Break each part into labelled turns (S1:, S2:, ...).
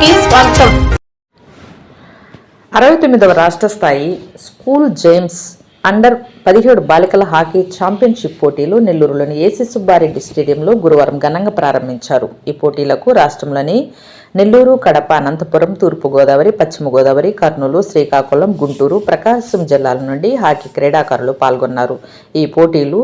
S1: కి స్వాగతం
S2: అరవై తొమ్మిదవ రాష్ట్ర స్థాయి స్కూల్ జేమ్స్ అండర్ పదిహేడు బాలికల హాకీ ఛాంపియన్షిప్ పోటీలు నెల్లూరులోని ఏసీ సుబ్బారెడ్డి స్టేడియంలో గురువారం ఘనంగా ప్రారంభించారు. ఈ పోటీలకు రాష్ట్రంలోని నెల్లూరు కడప అనంతపురం తూర్పుగోదావరి పశ్చిమ గోదావరి కర్నూలు శ్రీకాకుళం గుంటూరు ప్రకాశం జిల్లాల నుండి హాకీ క్రీడాకారులు పాల్గొన్నారు. ఈ పోటీలు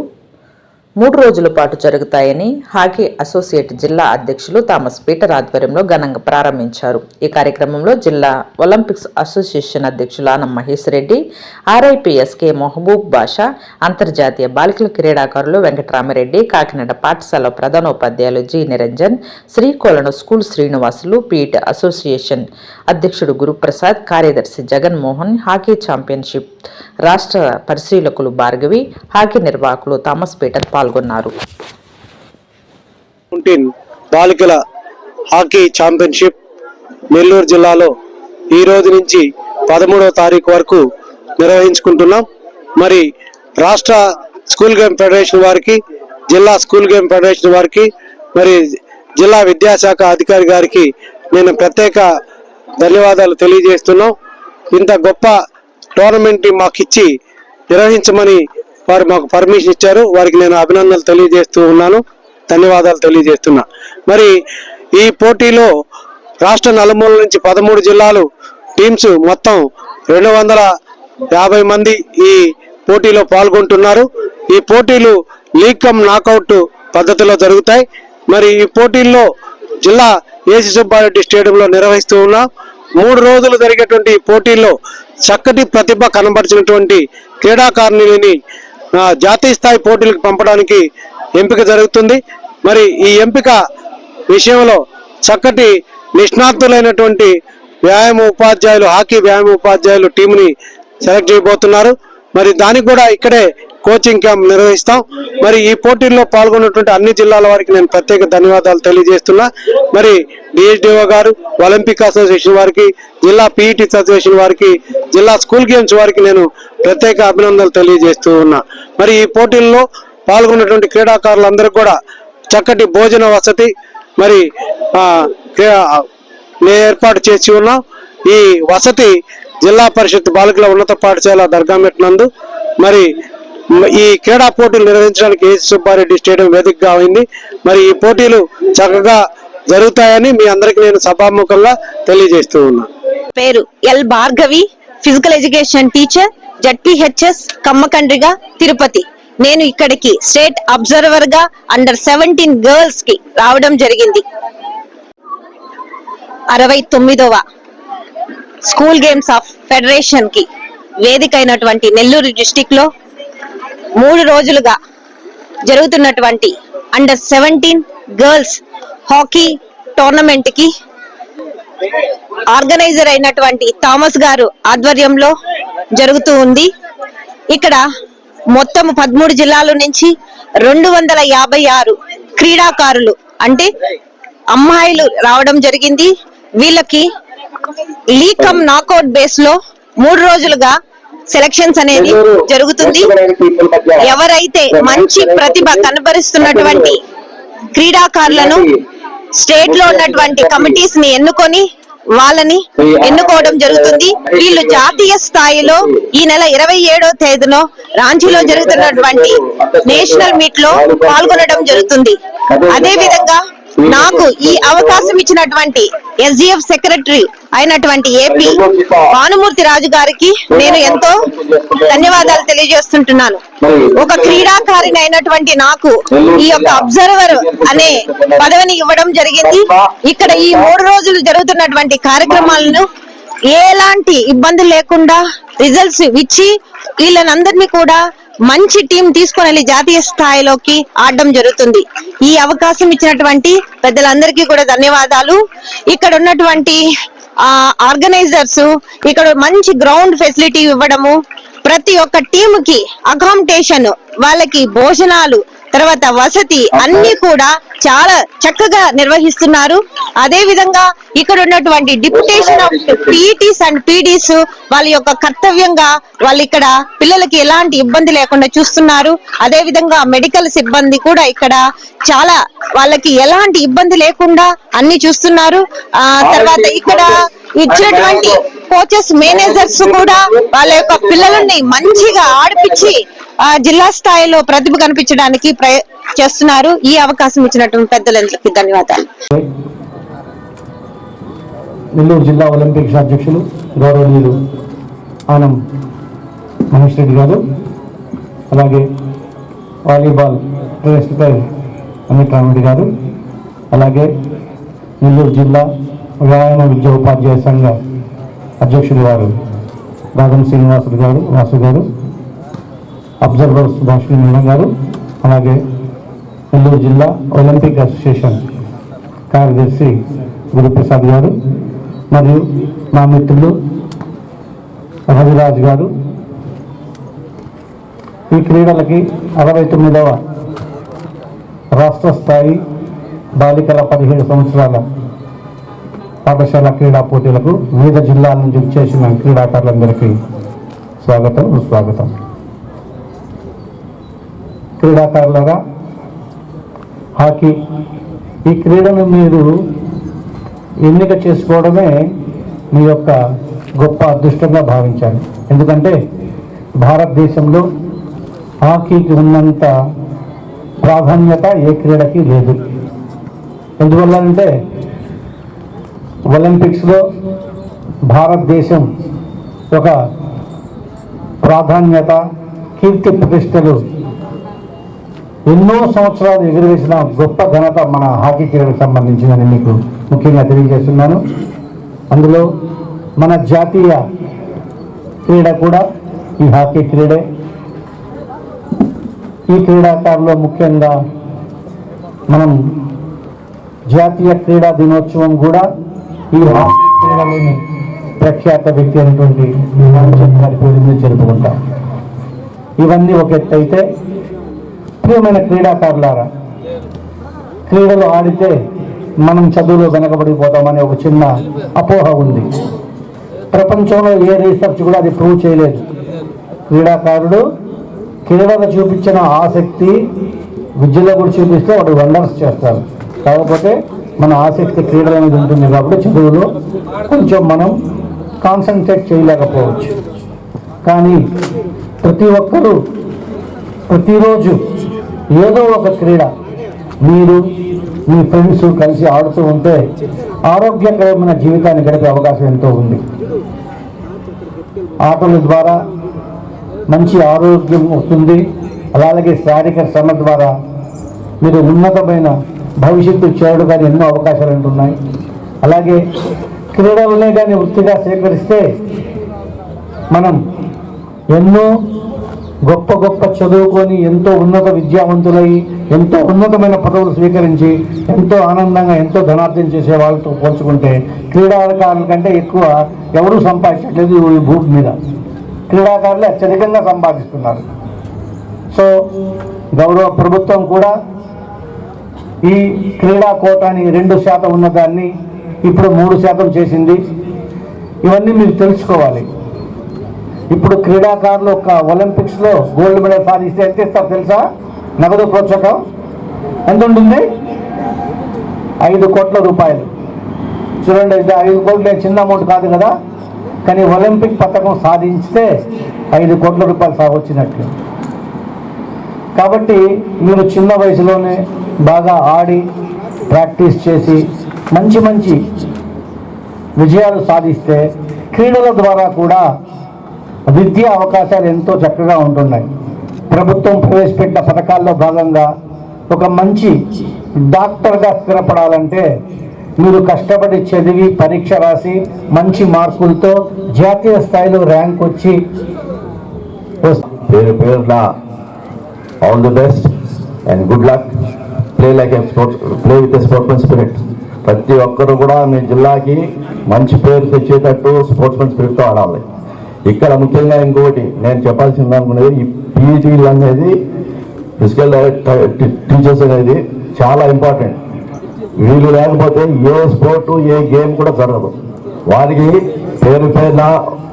S2: మూడు రోజుల పాటు జరుగుతాయని హాకీ అసోసియేట్ జిల్లా అధ్యక్షులు థామస్ పీటర్ ఆధ్వర్యంలో ఘనంగా ప్రారంభించారు. ఈ కార్యక్రమంలో జిల్లా ఒలింపిక్స్ అసోసియేషన్ అధ్యక్షులు ఆనం మహేష్ రెడ్డి ఆర్ఐపిఎస్కే మహబూబ్ బాషా అంతర్జాతీయ బాలికల క్రీడాకారులు వెంకటరామరెడ్డి కాకినాడ పాఠశాల ప్రధానోపాధ్యాయులు G Niranjan Srikolanu school Srinivasulu PET association అధ్యక్షుడు గురుప్రసాద్ కార్యదర్శి జగన్మోహన్ హాకీ ఛాంపియన్షిప్ రాష్ట్ర పరిశీలకులు భార్గవి హాకీ నిర్వాహకులు థామస్ పీటర్ పాల్గొన్నారు.
S3: బాలికల హాకీ ఛాంపియన్షిప్ నెల్లూరు జిల్లాలో ఈ రోజు నుంచి పదమూడవ తారీఖు వరకు నిర్వహించుకుంటున్నాం. మరి రాష్ట్ర స్కూల్ గేమ్ ఫెడరేషన్ వారికి జిల్లా స్కూల్ గేమ్ ఫెడరేషన్ వారికి మరి జిల్లా విద్యాశాఖ అధికారి గారికి నేను ప్రత్యేక ధన్యవాదాలు తెలియజేస్తున్నాం. ఇంత గొప్ప టోర్నమెంట్ మాకు ఇచ్చి నిర్వహించమని వారు మాకు పర్మిషన్ ఇచ్చారు. వారికి నేను అభినందనలు తెలియజేస్తూ ఉన్నాను. ధన్యవాదాలు తెలియజేస్తున్నా. మరి ఈ పోటీలో రాష్ట్ర నలుమూల నుంచి పదమూడు జిల్లాలు టీమ్స్ మొత్తం రెండు వందల యాభై మంది ఈ పోటీలో పాల్గొంటున్నారు. ఈ పోటీలు లీగ్ కమ్ నాకౌట్ పద్ధతిలో జరుగుతాయి. మరి ఈ పోటీల్లో జిల్లా ఏసీ సుబ్బారెడ్డి స్టేడియంలో నిర్వహిస్తూ ఉన్నాం. మూడు రోజులు జరిగేటువంటి ఈ పోటీల్లో చక్కటి ప్రతిభ కనబరిచినటువంటి క్రీడాకారిణిని జాతీయ స్థాయి పోటీలకు పంపడానికి ఎంపిక జరుగుతుంది. మరి ఈ ఎంపిక విషయంలో చక్కటి నిష్ణాతులైనటువంటి వ్యాయామ ఉపాధ్యాయులు హాకీ వ్యాయామ ఉపాధ్యాయులు టీంని సెలెక్ట్ చేయబోతున్నారు. మరి దానికి కూడా ఇక్కడే కోచింగ్ క్యాంప్ నిర్వహిస్తాం. మరి ఈ పోటీల్లో పాల్గొన్నటువంటి అన్ని జిల్లాల వారికి నేను ప్రత్యేక ధన్యవాదాలు తెలియజేస్తున్నా. మరి డిఎస్డిఓ గారు ఒలింపిక్ అసోసియేషన్ వారికి జిల్లా పీఈటీ అసోసియేషన్ వారికి జిల్లా స్కూల్ గేమ్స్ వారికి నేను ప్రత్యేక అభినందనలు తెలియజేస్తూ ఉన్నా. మరి ఈ పోటీల్లో పాల్గొన్నటువంటి క్రీడాకారులందరూ కూడా చక్కటి భోజన వసతి మరి ఏర్పాటు చేసి ఉన్నాం. ఈ వసతి జిల్లా పరిషత్ బాలికల ఉన్నత పాఠశాల దర్గామెట్ నందు మరి ఈ క్రీడా పోటీలు నిర్వహించడానికి ఏసీ సుబ్బారెడ్డి స్టేడియం వేదికగా అయింది. మరి ఈ పోటీలు చక్కగా జరుగుతాయని మీ అందరికీ నేను సభాముఖంగా తెలియజేస్తూ ఉన్నా.
S4: పేరు L Bhargavi physical education teacher ZPHS Kammakandriga Tirupati. నేను ఇక్కడికి స్టేట్ అబ్జర్వర్గా అండర్ సెవెంటీన్ గర్ల్స్కి రావడం జరిగింది. అరవై తొమ్మిదవ స్కూల్ గేమ్స్ ఆఫ్ ఫెడరేషన్కి వేదిక అయినటువంటి నెల్లూరు డిస్టిక్లో మూడు రోజులుగా జరుగుతున్నటువంటి అండర్ సెవెంటీన్ గర్ల్స్ హాకీ టోర్నమెంట్కి ఆర్గనైజర్ అయినటువంటి థామస్ గారు ఆధ్వర్యంలో జరుగుతూ ఉంది. ఇక్కడ మొత్తం పదమూడు జిల్లాల నుంచి రెండు వందల యాభై ఆరు క్రీడాకారులు అంటే అమ్మాయిలు రావడం జరిగింది. వీళ్ళకి లీకమ్ నాకౌట్ బేస్లో మూడు రోజులుగా సెలక్షన్స్ అనేది జరుగుతుంది. ఎవరైతే మంచి ప్రతిభ కనబరుస్తున్నటువంటి క్రీడాకారులను స్టేట్లో ఉన్నటువంటి కమిటీస్ని ఎన్నుకొని వాళ్ళని ఎన్నుకోవడం జరుగుతుంది. వీళ్ళు జాతీయ స్థాయిలో ఈ నెల ఇరవై ఏడో తేదీలో రాంచీలో జరుగుతున్నటువంటి నేషనల్ మీట్లో పాల్గొనడం జరుగుతుంది. అదే విధంగా నాకు ఈ అవకాశం ఇచ్చినటువంటి ఎస్డిఎఫ్ సెక్రటరీ అయినటువంటి ఏపీ భానుమూర్తి రాజు గారికి నేను ఎంతో ధన్యవాదాలు తెలియజేస్తుంటున్నాను. ఒక క్రీడాకారిణి అయినటువంటి నాకు ఈ యొక్క అబ్జర్వర్ అనే పదవిని ఇవ్వడం జరిగింది. ఇక్కడ ఈ మూడు రోజులు జరుగుతున్నటువంటి కార్యక్రమాలను ఎలాంటి ఇబ్బంది లేకుండా రిజల్ట్స్ ఇచ్చి వీళ్ళనందరినీ కూడా మంచి టీం తీసుకొని వెళ్ళి జాతీయ స్థాయిలోకి ఆడడం జరుగుతుంది. ఈ అవకాశం ఇచ్చినటువంటి పెద్దలందరికీ కూడా ధన్యవాదాలు. ఇక్కడ ఉన్నటువంటి ఆ ఆర్గనైజర్స్ ఇక్కడ మంచి గ్రౌండ్ ఫెసిలిటీ ఇవ్వడము ప్రతి ఒక్క టీమ్కి అకామిడేషన్ వాళ్ళకి భోజనాలు తర్వాత వసతి అన్ని కూడా చాలా చక్కగా నిర్వహిస్తున్నారు. అదే విధంగా ఇక్కడ ఉన్నటువంటి deputation of PETs and PDs వాళ్ళ యొక్క కర్తవ్యంగా వాళ్ళు ఇక్కడ పిల్లలకి ఎలాంటి ఇబ్బంది లేకుండా చూస్తున్నారు. అదే విధంగా మెడికల్ సిబ్బంది కూడా ఇక్కడ చాలా వాళ్ళకి ఎలాంటి ఇబ్బంది లేకుండా అన్ని చూస్తున్నారు. ఆ తర్వాత ఇక్కడ ఇచ్చినటువంటి కోచెస్ మేనేజర్స్ కూడా వాళ్ళ యొక్క పిల్లలని మంచిగా ఆడిపించి ఆ జిల్లా స్థాయిలో ప్రతిభ కనిపించడానికి చేస్తున్నారు. ఈ అవకాశం ఇచ్చినటువంటి పెద్దలందరికీ ధన్యవాదాలు.
S1: నెల్లూరు జిల్లా ఒలింపిక్స్ అధ్యక్షులు గౌరవనీయులు ఆనం మహేష్ రెడ్డి గారు అలాగే వాలీబాల్ ప్రెసిడెంట్ అమిత్ రామిడి గారు అలాగే నెల్లూరు జిల్లా వ్యాయామ విద్యా ఉపాధ్యాయ సంఘ అధ్యక్షుడు గారు రాగం శ్రీనివాసులు గారు వాసు గారు అబ్జర్వర్ సుభాషిణి మేడం గారు అలాగే నెల్లూరు జిల్లా ఒలింపిక్ అసోసియేషన్ కార్యదర్శి గురుప్రసాద్ గారు మరియు మా మిత్రులు రవిరాజ్ గారు. ఈ క్రీడలకి అరవై తొమ్మిదవ రాష్ట్ర స్థాయి బాలికల పదిహేడు సంవత్సరాల పాఠశాల క్రీడా పోటీలకు వివిధ జిల్లాల నుంచి చేసిన క్రీడాకారులందరికీ స్వాగతం సుస్వాగతం. క్రీడాకారులగా హాకీ ఈ క్రీడను మీరు ఎన్నిక చేసుకోవడమే మీ యొక్క గొప్ప అదృష్టంగా భావించాలి. ఎందుకంటే భారతదేశంలో హాకీకి ఉన్నంత ప్రాధాన్యత ఏ క్రీడకి లేదు. ఎందువల్ల అంటే ఒలింపిక్స్లో భారతదేశం ఒక ప్రాధాన్యత కీర్తి ప్రతిష్టలు ఎన్నో సంవత్సరాలు ఎగురవేసిన గొప్ప ఘనత మన హాకీ క్రీడకు సంబంధించిందని మీకు ముఖ్యంగా తెలియజేస్తున్నాను. అందులో మన జాతీయ క్రీడ కూడా ఈ హాకీ క్రీడే. ఈ క్రీడాకారులో ముఖ్యంగా మనం జాతీయ క్రీడా దినోత్సవం కూడా ఈ హాకీ క్రీడలోని ప్రఖ్యాత వ్యక్తి అయినటువంటి రామచంద్ర గారి పేరు మీద జరుపుకుంటాం. ఇవన్నీ ఒక ఎత్తు అయితే ప్రియమైన క్రీడాకారులారా క్రీడలు ఆడితే మనం చదువులో వెనకబడిపోతామనే ఒక చిన్న అపోహ ఉంది. ప్రపంచంలో ఏ రీసెర్చ్ కూడా అది ప్రూవ్ చేయలేదు. క్రీడాకారుడు క్రీడలు చూపించిన ఆసక్తి విద్యలో కూడా చూపిస్తే వాడు వండర్స్ చేస్తారు కాకపోతే మన ఆసక్తి క్రీడల మీద ఉంటుంది కాబట్టి చదువులో కొంచెం మనం కాన్సన్ట్రేట్ చేయలేకపోవచ్చు. కానీ ప్రతి ఒక్కరూ ప్రతిరోజు ఏదో ఒక క్రీడ మీరు మీ ఫ్రెండ్స్ కలిసి ఆడుతూ ఉంటే ఆరోగ్యకరమైన జీవితాన్ని గడిపే అవకాశం ఎంతో ఉంది. ఆటల ద్వారా మంచి ఆరోగ్యం వస్తుంది. అలాగే శారీరక శ్రమ ద్వారా మీరు ఉన్నతమైన భవిష్యత్తు చేయడం కానీ ఎన్నో అవకాశాలు ఉంటున్నాయి. అలాగే క్రీడలనే కానీ వృత్తిగా స్వీకరిస్తే మనం ఎన్నో గొప్ప గొప్ప చదువుకొని ఎంతో ఉన్నత విద్యావంతులై ఎంతో ఉన్నతమైన పదవులు స్వీకరించి ఎంతో ఆనందంగా ఎంతో ధనార్థం చేసే వాళ్ళతో పోల్చుకుంటే క్రీడాకారుల కంటే ఎక్కువ ఎవరూ సంపాదించట్లేదు ఈ భూమి మీద. క్రీడాకారులు అత్యధికంగా సంపాదిస్తున్నారు. సో గౌరవ ప్రభుత్వం కూడా ఈ క్రీడా కోటాని రెండు శాతం ఉన్నదాన్ని ఇప్పుడు మూడు శాతం చేసింది. ఇవన్నీ మీరు తెలుసుకోవాలి. ఇప్పుడు క్రీడాకారులు ఒక ఒలింపిక్స్లో గోల్డ్ మెడల్ సాధిస్తే ఎంత ఇస్తారు తెలుసా? నగదు ప్రోత్సాహం ఎంత ఉంటుంది? ఐదు కోట్ల రూపాయలు. చూడండి ఇది ఐదు కోట్లు నేను చిన్న అమౌంట్ కాదు కదా? కానీ ఒలింపిక్ పథకం సాధించితే ఐదు కోట్ల రూపాయలు సాగొచ్చినట్లు. కాబట్టి మీరు చిన్న వయసులోనే బాగా ఆడి ప్రాక్టీస్ చేసి మంచి మంచి విజయాలు సాధిస్తే క్రీడల ద్వారా కూడా విద్యా అవకాశాలు ఎంతో చక్కగా ఉంటున్నాయి. ప్రభుత్వం ప్రవేశపెట్టిన పథకాల్లో భాగంగా ఒక మంచి డాక్టర్గా స్థిరపడాలంటే మీరు కష్టపడి చదివి పరీక్ష రాసి మంచి మార్కులతో జాతీయ స్థాయిలో ర్యాంక్ వచ్చి
S5: పేరు పేరున all the best and good luck. Play like a sports play with sportsmen spirit ప్రతి ఒక్కరు కూడా మీ జిల్లాకి మంచి పేరు తెచ్చేటట్టు స్పోర్ట్స్మెన్ స్పిరిట్తో ఆడాలి. ఇక్కడ ముఖ్యంగా ఇంకొకటి నేను చెప్పాల్సింది అనుకునేది ఈ పీజీలు అనేది ఫిజికల్ టీచర్స్ అనేది చాలా ఇంపార్టెంట్ వీళ్ళు లేకపోతే ఏ స్పోర్టు ఏ గేమ్ కూడా జరగదు. వారికి పేరు పేరున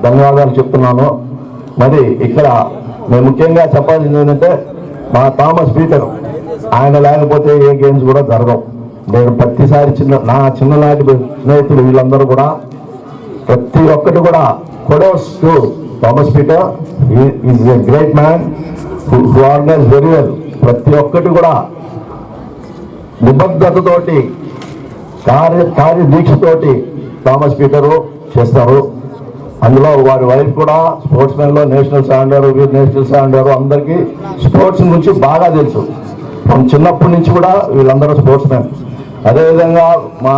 S5: ధన్యవాదాలు చెప్తున్నాను. మరి ఇక్కడ నేను ముఖ్యంగా చెప్పాల్సింది ఏంటంటే మా థామస్ పీటర్ ఆయన లేకపోతే ఏ గేమ్స్ కూడా జరగవు. నేను ప్రతిసారి చిన్న నా చిన్ననాటి స్నేహితులు వీళ్ళందరూ కూడా ప్రతి ఒక్కటి కూడా kudos to Thomas Peter is a great man who organise very well ప్రతి ఒక్కటి కూడా నిబద్ధతతోటి కార్య కార్యదీక్షతోటి థామస్ పీటరు చేస్తారు. అందులో వారి వైఫ్ కూడా స్పోర్ట్స్ మెన్లో నేషనల్ స్టాండర్ నేషనల్ స్టాండర్ అందరికీ స్పోర్ట్స్ గురించి బాగా తెలుసు. మనం చిన్నప్పటి నుంచి కూడా వీళ్ళందరూ స్పోర్ట్స్ మ్యాన్ అదేవిధంగా మా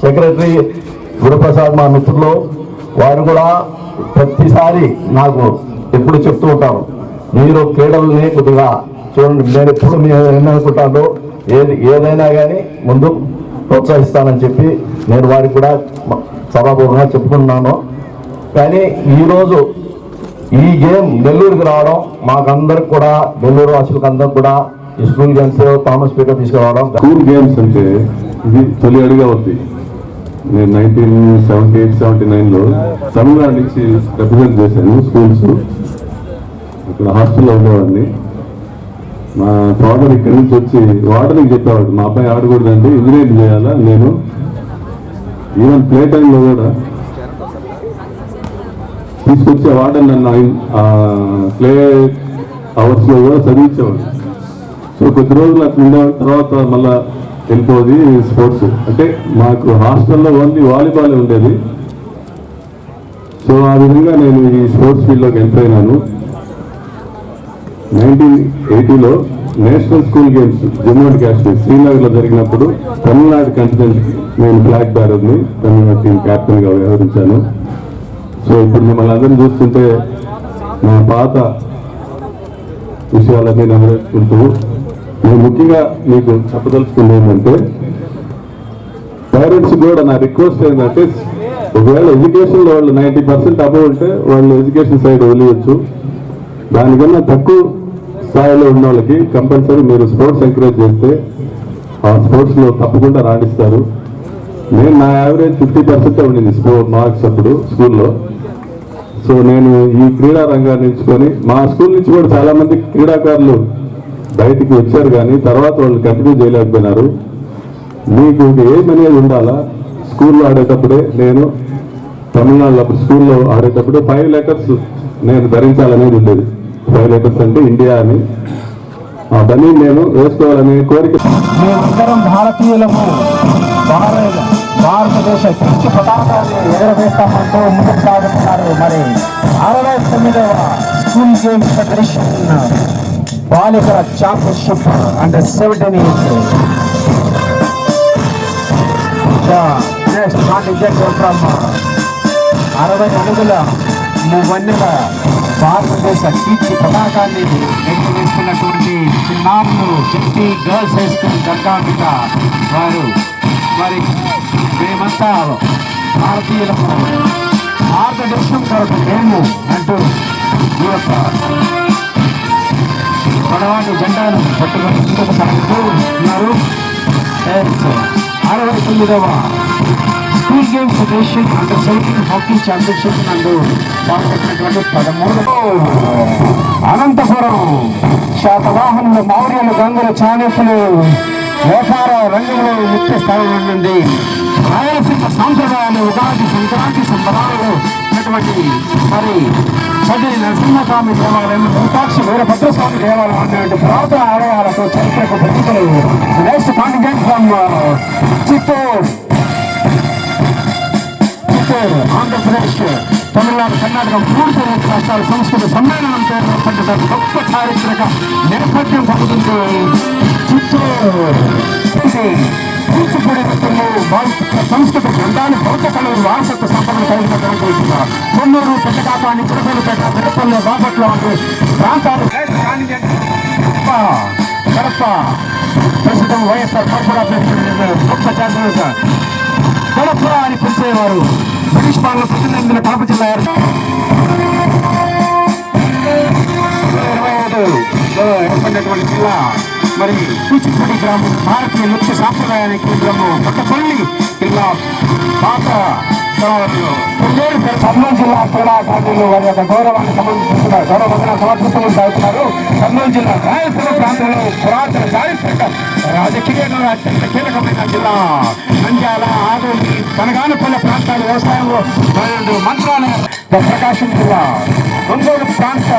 S5: సెక్రటరీ గురుప్రసాద్ మా మిత్రులు వారు కూడా ప్రతిసారి నాకు ఎప్పుడు చెప్తూ ఉంటారు మీరు క్రీడల్ని కొద్దిగా చూడండి నేను ఎప్పుడు ఏమనుకుంటాను ఏది ఏదైనా కానీ ముందు ప్రోత్సహిస్తానని చెప్పి నేను వారికి కూడా సభాపూర్వంగా చెప్పుకుంటున్నాను. చెప్పుకున్నాను కానీ ఈరోజు ఈ గేమ్ నెల్లూరుకి రావడం మాకందరికి కూడా నెల్లూరు వాసులకు అందరికి కూడా ఈ స్కూల్ గేమ్స్ థామస్ పీటర్ తీసుకురావడం.
S6: స్కూల్ గేమ్స్ అంటే ఇది తొలి అడిగా ఉంది నేను నైన్టీన్ సెవెంటీ ఎయిట్ సెవెంటీ నైన్లో తమిళనాడు నుంచి రిప్రజెంట్ చేశాను స్కూల్స్ ఇక్కడ హాస్టల్లో ఉండేవాడిని. మా ఫాదర్ ఇక్కడి నుంచి వచ్చి వాటర్కి చెప్పేవాడు మా అబ్బాయి ఆడకూడదండి ఇంజనీరింగ్ చేయాలా? నేను ఈవెన్ ప్లే టైంలో కూడా తీసుకొచ్చే వాటర్ నన్ను ప్లే అవర్స్లో కూడా చదివించేవాడు సో కొద్ది రోజులు అట్లా తర్వాత మళ్ళా వెళ్ళిపోది స్పోర్ట్స్. అంటే మాకు హాస్టల్లో ఓన్లీ వాలీబాల్ ఉండేది. సో ఆ విధంగా నేను ఈ స్పోర్ట్స్ ఫీల్డ్లోకి ఎంటర్ అయినాను. Nineteen ఎయిటీలో national school games Jammu and Kashmir శ్రీనగర్లో జరిగినప్పుడు తమిళనాడు కంటినెంట్ నేను ఫ్లాగ్ బ్యారర్ని తమిళనాడు టీం క్యాప్టెన్గా వ్యవహరించాను. సో ఇప్పుడు మిమ్మల్ని అందరినీ చూస్తుంటే నా పాత విషయాలన్నీ నెరవేర్చుకుంటూ నేను ముఖ్యంగా మీకు చెప్పదలుచుకుంది ఏంటంటే పేరెంట్స్ కూడా నా రిక్వెస్ట్ ఏంటంటే ఒకవేళ ఎడ్యుకేషన్లో వాళ్ళు నైంటీ పర్సెంట్ అబౌవ్ ఉంటే వాళ్ళు ఎడ్యుకేషన్ సైడ్ వదిలేయచ్చు. దానికన్నా తక్కువ స్థాయిలో ఉన్న వాళ్ళకి కంపల్సరీ మీరు స్పోర్ట్స్ ఎంకరేజ్ చేస్తే ఆ స్పోర్ట్స్లో తప్పకుండా రాణిస్తారు. నేను నా యావరేజ్ ఫిఫ్టీ పర్సెంట్ ఉండింది స్పోర్ట్ మార్క్స్ అప్పుడు స్కూల్లో. సో నేను ఈ క్రీడా రంగాన్ని ఎంచుకొని మా స్కూల్ నుంచి కూడా చాలామంది క్రీడాకారులు బయటికి వచ్చారు కానీ తర్వాత వాళ్ళు కంటిన్యూ చేయలేకపోయినారు. మీకు ఏం అనేది ఉండాలా? స్కూల్లో ఆడేటప్పుడే నేను తమిళనాడులో అప్పుడు స్కూల్లో ఆడేటప్పుడు ఫైవ్ లెటర్స్ నేను ధరించాలనేది ఉండేది. ఫైవ్ లెటర్స్ అంటే ఇండియా అని. ఆ బనీ నేను వేసుకోవాలనే కోరిక
S7: మేమందరం భారతీయులము భారతదేశ కృష్ణ పతాకాన్ని ఎగరవేస్తామంటూ ముందుకు సాగుతున్నారు. మరి అరవై తొమ్మిదవ స్కూల్ గేమ్స్ ఫెడరేషన్ బాలికల championship under seventeen years. Next contingent from అరవై అడుగుల వన్నెల భారతదేశ కీర్తి పతాకాన్ని ఎగురవేస్తున్నటువంటి చిన్నారులు Jetti girls high school Gangambika వారు. మరి మేమంతా భారతీయులకు భారతదేశం కొరకు మేము అంటూ ఈ యొక్క పడవాటి జెండాను పట్టుకొని ముందుకు సాగుతూ ఉన్నారు. అరవై తొమ్మిదవ school game federation under seventeen hockey championship నందు పాల్గొన్నటువంటి పదమూడు అనంతపురం శాతవాహనులు మౌర్యులు గంగులు చాణక్యులు వ్యాపార రంగంలో ముఖ్య స్థానంలో నుండి రాయలసీమ సాంప్రదాయాలు ఉగాది సంక్రాంతి సంబరాలు ఉన్నటువంటి మరి పది నరసింహస్వామి దేవాలయం విరూపాక్ష వీరభద్రస్వామి దేవాలయం అనేటువంటి పురాతన ఆలయాలతో చరిత్రకు ప్రతీకలు next contingent from Chittoor Chittoor Andhra Pradesh Tamil Nadu Karnataka మూడు తెలుగు రాష్ట్రాల సంస్కృత సమ్మేళనం పేరు ఏర్పడ్డ గొప్ప చారిత్రక నేపథ్యం పొందుతుంది చిత్తూరు ఇది కూచిపూడి నృత్యము భారత సంస్కృత గ్రంథాలు కళలు వారసత్వ సంపదను కలిగినటువంటి కొన్నూరు పెద్దకాపాని చిరపల్లిపేట తిరుపల్లి బాపట్ల వంటి ప్రాంతాలు కడప ప్రస్తుతం వైఎస్ఆర్ కార్పొరేషన్ గొప్ప చేస్తున్నారు సార్ కడప అని పిలిచేవారు బ్రిటిష్ పాలన ప్రతినిధుల కడప జిల్లా ఇరవై ఐదు ఏర్పడినటువంటి జిల్లా మరి కూచిపూడి గ్రామం భారతీయ నృత్య సాంప్రదాయానికి కేంద్రము. కొత్తపల్లి జిల్లా పాత కర్నూలు జిల్లా క్రీడా క్రీడాకారులు వారి యొక్క గౌరవాన్ని సమర్పిస్తున్నారు గౌరవ వందన సమర్పిస్తూ సాగుతున్నారు కర్నూలు జిల్లా రాయలసీమ ప్రాంతంలో పురాతన చారిత్రక రాజకీయంగా అత్యంత కీలకమైన జిల్లా నంద్యాల ఆదోని పనగానపల్లె ప్రాంతాలు వ్యవసాయంలో మరియు మంత్రాలయం ప్రకాశం జిల్లా. ఒంగోలు ప్రాంత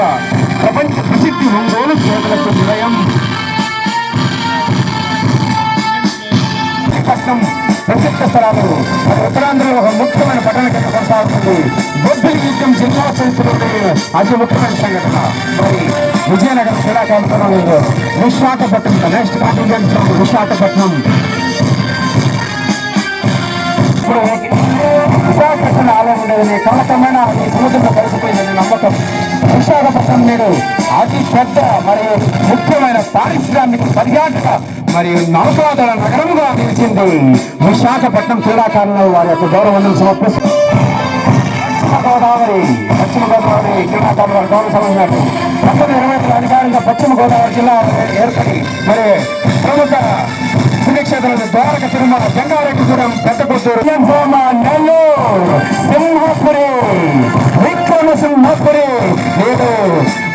S7: ప్రపంచ ప్రసిద్ధి ఒంగోలు చేతులకు నిలయం. పట్నం ప్రసిద్ధ స్థలాలు ఉత్తరాంధ్రలో ఒక ముఖ్యమైన పట్టణ కింద కొనసాగుతుంది. బొబ్బిలి యుద్ధం జిల్లా చరిత్రలోని అతి ముఖ్యమైన సంఘటన. మరి విజయనగరం క్రీడాకారులు విశాఖపట్నం నెక్స్ట్ కాంటినెంట్ విశాఖపట్నం. ఇప్పుడు విశాఖపట్నం ఆలయం ఉండేది కమలకమైన ఈ సముద్రంలో కలిసిపోయిందని నమ్మకం. విశాఖపట్నం నేడు అతి పెద్ద మరియు ముఖ్యమైన పారిశ్రామిక పర్యాటక మరియు నౌకాదళ నగరంగా నిలిచింది విశాఖపట్నం క్రీడాకారులు వారి యొక్క గౌరవం సమర్పిస్తారు పశ్చిమ గోదావరి పశ్చిమ గోదావరి క్రీడాకారుల గౌరవ సమర్పించారు పంతొమ్మిది ఇరవై అధికారంగా పశ్చిమ గోదావరి జిల్లా ఏర్పడి మరి ప్రముఖ పుణ్యక్షేత్రాలు ద్వారక తిరుమల జంగారెడ్డిపురం పెద్ద నెల్లూరు సింహపురి విక్రమసింహపురి నేడు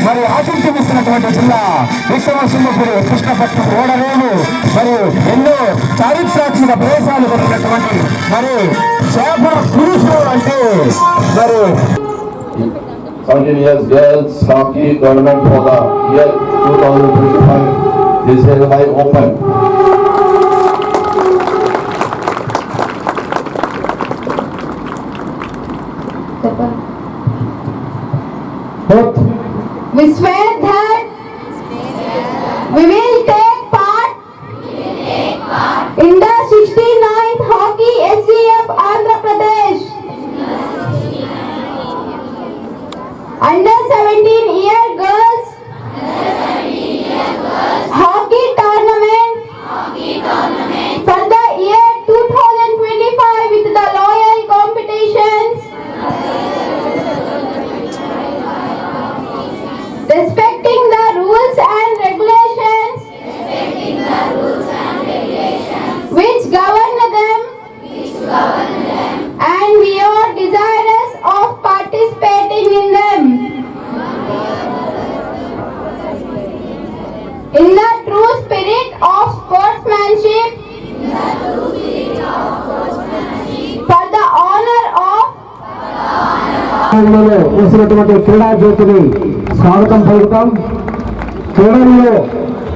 S7: మరి ఆశించిస్తున్నటువంటి జిల్లా విక్రమసింహపురి కృష్ణపట్నం ఓడరేవు మరియు ఎన్నో చారిత్రాత్మక ప్రదేశాలు కలిగినటువంటి మరి చేపల పురుషులు అంటే మరి
S5: 17 years girls hockey tournament for the year 2025 is hereby open.
S8: Both చేసినటువంటి క్రీడా జ్యోతిని స్వాగతం పలుకుతాం. క్రీడల్లో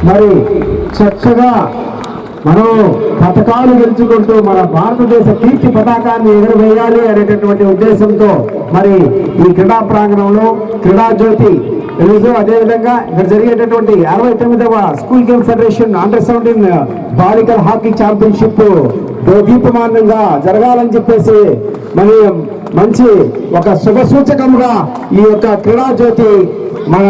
S8: మరి చక్కగా మనం పథకాలు గెలుచుకుంటూ మన భారతదేశ కీర్తి పతాకాన్ని ఎగురవేయాలి అనేటటువంటి ఉద్దేశంతో మరి ఈ క్రీడా ప్రాంగణంలో క్రీడా జ్యోతి ఈరోజు అదేవిధంగా ఇక్కడ జరిగేటటువంటి అరవై తొమ్మిదవ school game federation under seventeen బాలికల హాకీ ఛాంపియన్షిప్ దీపమానంగా జరగాలని చెప్పేసి మరి మంచి ఒక శుభ సూచకంగా ఈ యొక్క క్రీడా జ్యోతి మన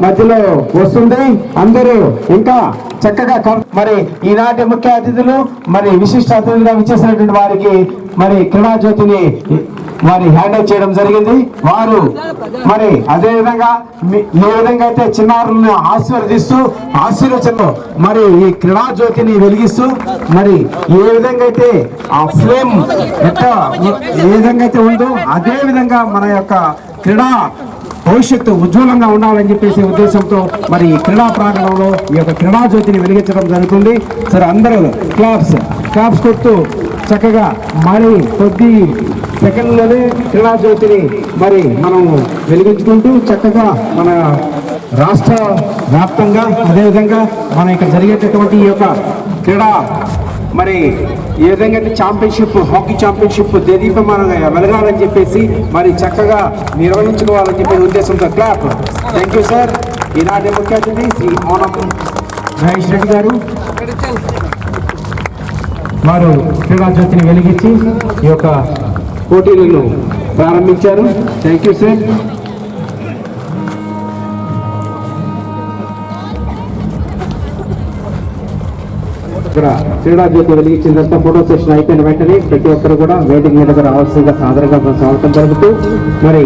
S8: మధ్యలో వస్తుంది. అందరూ ఇంకా చక్కగా కం- మరి ఈనాటి ముఖ్య అతిథులు మరి విశిష్ట అతిథులుగా విచ్చేసినటువంటి వారికి మరి క్రీడా జ్యోతిని మరి హ్యాండ్ ఓవర్ చేయడం జరిగింది. వారు మరి అదే విధంగా మీ- ఏ విధంగా అయితే చిన్నారులను ఆశీర్వదిస్తూ ఆశీర్వచనలో మరి ఈ క్రీడా జ్యోతిని వెలిగిస్తూ మరి ఏ విధంగా అయితే ఆ ఫ్లేమ్ ఎక్క ఏ విధంగా అయితే ఉందో అదే విధంగా మన యొక్క క్రీడా భవిష్యత్తు ఉజ్వలంగా ఉండాలని చెప్పేసి ఉద్దేశంతో మరి ఈ క్రీడా ప్రాంగణంలో ఈ యొక్క క్రీడా జ్యోతిని వెలిగించడం జరుగుతుంది. సరే అందరూ క్లాప్స్ క్లాప్స్ కొడుతూ చక్కగా మరి కొద్ది సెకండ్లోనే క్రీడా జ్యోతిని మరి మనం వెలిగించుకుంటూ చక్కగా మన రాష్ట్ర వ్యాప్తంగా అదేవిధంగా మన ఇక్కడ జరిగేటటువంటి ఈ యొక్క క్రీడా మరి ఏ విధంగా అయితే ఛాంపియన్షిప్ హాకీ ఛాంపియన్షిప్ దేదీపమానంగా వెలగాలని చెప్పేసి మరి చక్కగా నిర్వహించుకోవాలని చెప్పే ఉద్దేశంతో క్లాప్ థ్యాంక్ యూ సార్ ఈనాటి ముఖ్య అతిథి శ్రీ ఓనం మహేష్ రెడ్డి గారు. వారు క్రీడా జ్యోతిని వెలిగించి ఈ యొక్క పోటీలను ప్రారంభించారు. థ్యాంక్ యూ సార్ ఇక్కడ క్రీడా జ్యోతి వెలిగించిన తర్వాత ఫోటో సెషన్ అయిపోయిన వెంటనే ప్రతి ఒక్కరు కూడా వెయిటింగ్ మీద రావాల్సిందిగా సాధారణంగా స్వాగతం జరుగుతూ మరి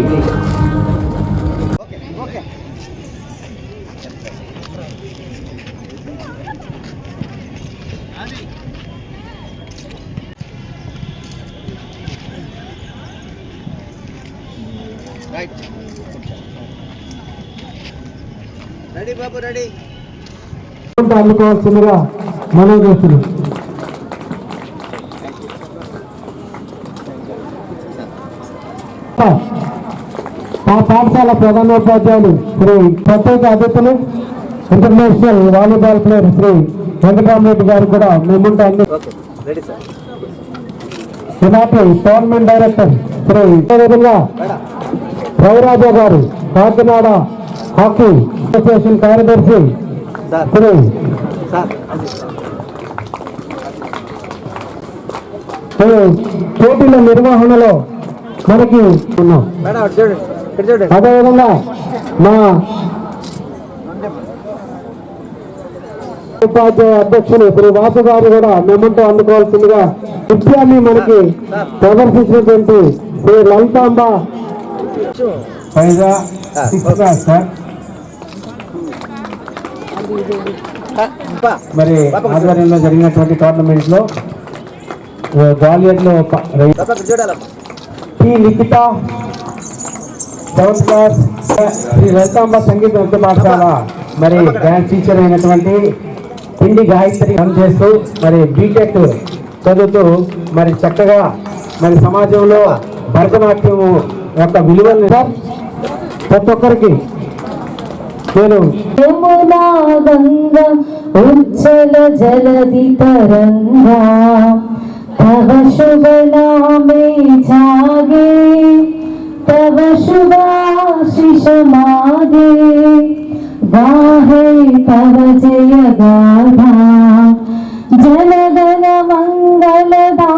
S9: అందుకోవాల్సిందిగా మనం చేస్తున్నాం మా పాఠశాల ప్రధానోపాధ్యాయులు శ్రీ ప్రత్యేక అతిథులు international volleyball player Sri Venkataramareddy గారు కూడా మేముంటే అన్ని ఈనాటి టోర్నమెంట్ డైరెక్టర్ శ్రీ అదేవిధంగా రవిరాజా గారు కాకినాడ హాకీ అసోసియేషన్ కార్యదర్శి శ్రీ పోటీల నిర్వహణలో మనకి ఉన్నాం. అదేవిధంగా మా ఉపాధ్యాయ అధ్యక్షులు శ్రీ వాసు గారు కూడా మేమంటూ అందుకోవాల్సిందిగా నృత్యాన్ని మనకి ప్రదర్శించినటువంటి శ్రీ లలితాంబ పైగా సార్. మరి ఆధ్వర్యంలో జరిగినటువంటి టోర్నమెంట్లో గ్వాలియర్లో T Likhita seventh class Sri Lalithamba సంగీత నృత్య పాఠశాల మరి డాన్స్ టీచర్ అయినటువంటి పిండి గాయత్రి పనిచేస్తూ మరి బీటెక్ చదువుతూ మరి చక్కగా మరి సమాజంలో భరతనాట్యం యొక్క విలువలు ప్రతి ఒక్కరికి నేను
S10: యమునా గంగ ఉజ్జల జలది తరంగ తవ శుభ నామే జాగే तव शुभाशिष मागे गाहे तव जय गाधा जन गण मंगल दा